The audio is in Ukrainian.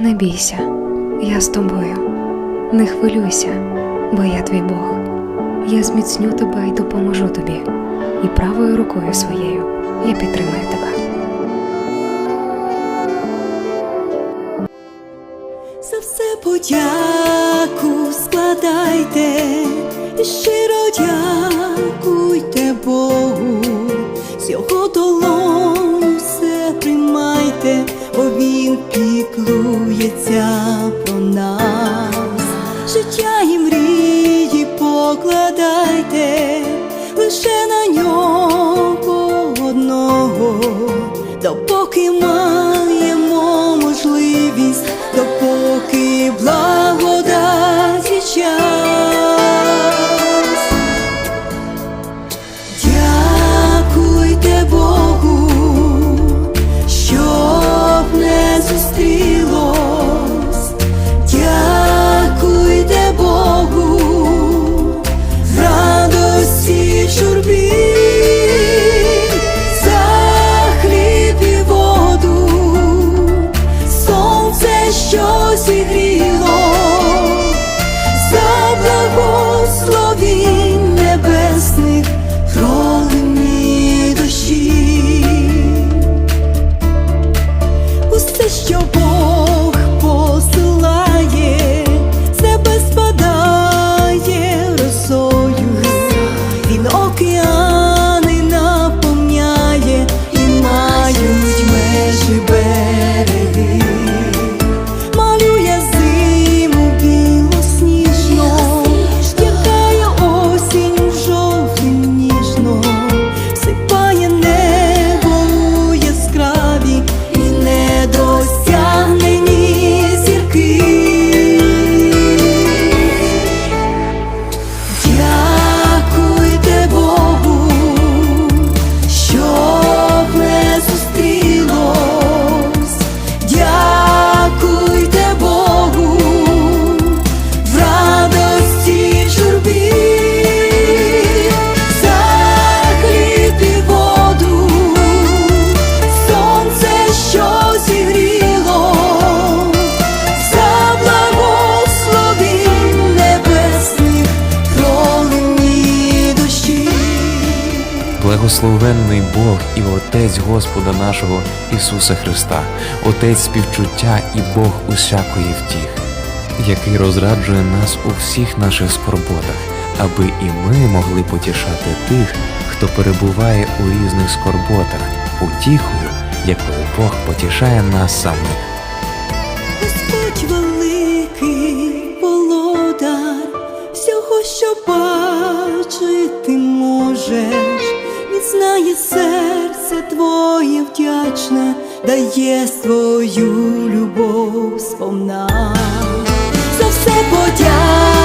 Не бійся, я з тобою. Не хвилюйся, бо я твій Бог. Я зміцню тебе і допоможу тобі, і правою рукою своєю я підтримаю тебе. За все подяку складайте і щиро дякуйте Богу, з його долоню піклується про нас. Життя і мрії No. Благословенний Бог і Отець Господа нашого Ісуса Христа, Отець співчуття і Бог усякої втіхи, який розраджує нас у всіх наших скорботах, аби і ми могли потішати тих, хто перебуває у різних скорботах, утіхою, якою Бог потішає нас самих. Господь великий володар, всього, що бачити можеш, Знає серце твоє вдячне, дає свою любов сповна. За все подяку.